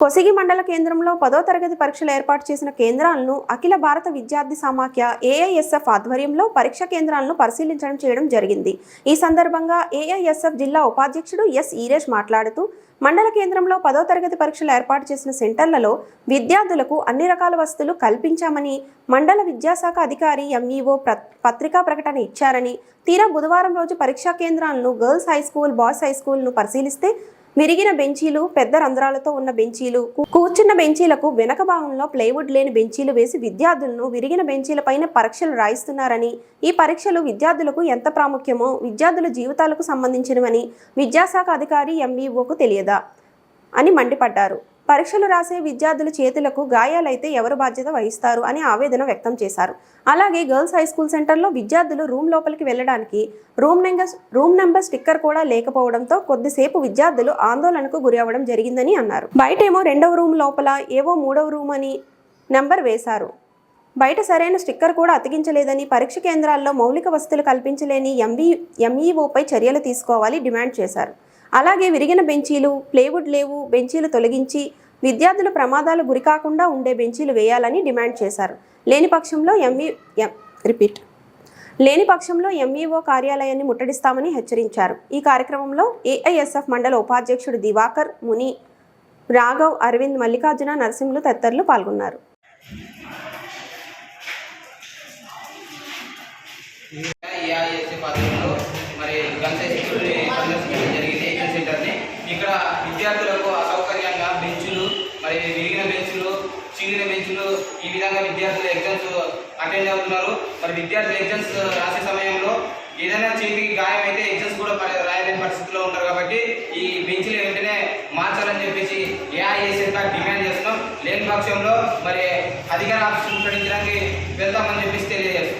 కొసిగి మండల కేంద్రంలో పదో తరగతి పరీక్షలు ఏర్పాటు చేసిన కేంద్రాలను అఖిల భారత విద్యార్థి సమాఖ్య ఏఐఎస్ఎఫ్ ఆధ్వర్యంలో పరీక్ష కేంద్రాలను పరిశీలించడం చేయడం జరిగింది. ఈ సందర్భంగా ఏఐఎస్ఎఫ్ జిల్లా ఉపాధ్యక్షుడు ఎస్ ఈరేష్ మాట్లాడుతూ మండల కేంద్రంలో పదో తరగతి పరీక్షలు ఏర్పాటు చేసిన సెంటర్లలో విద్యార్థులకు అన్ని రకాల వసతులు కల్పించామని మండల విద్యాశాఖ అధికారి ఎంఈఓ పత్రికా ప్రకటన ఇచ్చారని తీరా బుధవారం రోజు పరీక్షా కేంద్రాలను girls high school boys high స్కూల్ను పరిశీలిస్తే విరిగిన బెంచీలు పెద్ద రంధ్రాలతో ఉన్న బెంచీలు కూర్చున్న బెంచీలకు వెనక భాగంలో ప్లైవుడ్ లేని బెంచీలు వేసి విద్యార్థులను విరిగిన బెంచీలపైన పరీక్షలు రాయిస్తున్నారని ఈ పరీక్షలు విద్యార్థులకు ఎంత ప్రాముఖ్యమో విద్యార్థుల జీవితాలకు సంబంధించినవని విద్యాశాఖ అధికారి ఎంఈఓకు తెలియదా? అని మండిపడ్డారు. పరీక్షలు రాసే విద్యార్థుల చేతులకు గాయాలైతే ఎవరు బాధ్యత వహిస్తారు అని ఆవేదన వ్యక్తం చేశారు. అలాగే గర్ల్స్ హై స్కూల్ సెంటర్లో విద్యార్థులు రూమ్ లోపలికి వెళ్ళడానికి room number room number sticker కూడా లేకపోవడంతో కొద్దిసేపు విద్యార్థులు ఆందోళనకు గురి అవ్వడం జరిగిందని అన్నారు. బయటేమో రెండవ రూమ్ లోపల ఏవో మూడవ రూమ్ అని నెంబర్ వేశారు. బయట సరైన స్టిక్కర్ కూడా అతికించలేదని పరీక్ష కేంద్రాల్లో మౌలిక వసతులు కల్పించలేని ఎంబీ ఎంఈఓపై చర్యలు తీసుకోవాలి డిమాండ్ చేశారు. అలాగే విరిగిన బెంచీలు ప్లేవుడ్ లేవు బెంచీలు తొలగించి విద్యార్థులు ప్రమాదాలు గురికాకుండా ఉండే బెంచీలు వేయాలని డిమాండ్ చేశారు. లేని పక్షంలో ఎంఈ ఎం రిపీట్. లేని పక్షంలో ఎంఈఓ కార్యాలయాన్ని ముట్టడిస్తామని హెచ్చరించారు. ఈ కార్యక్రమంలో ఏఐఎస్ఎఫ్ మండల ఉపాధ్యక్షుడు దివాకర్ ముని రాఘవ్ అరవింద్ మల్లికార్జున నరసింహులు తదితరులు పాల్గొన్నారు. మరి ఇక్కడ విద్యార్థులకు అసౌకర్యంగా బెంచులు మరి విరిగిన బెంచులు చీలిన బెంచులు ఈ విధంగా విద్యార్థులు ఎగ్జామ్స్ అటెండ్ అవుతున్నారు. మరి విద్యార్థులు ఎగ్జామ్స్ రాసే సమయంలో ఏదైనా చేతికి గాయం అయితే ఎగ్జామ్స్ కూడా రాయలేని పరిస్థితిలో ఉంటారు కాబట్టి ఈ బెంచ్లు వెంటనే మార్చాలని చెప్పేసి ఏఐఎస్ఎఫ్ డిమాండ్ చేస్తున్నాం. లేని పక్షంలో మరి అధికార ఆఫీస్ ప్రకటించడానికి వెళ్తామని చెప్పేసి తెలియజేస్తున్నాం.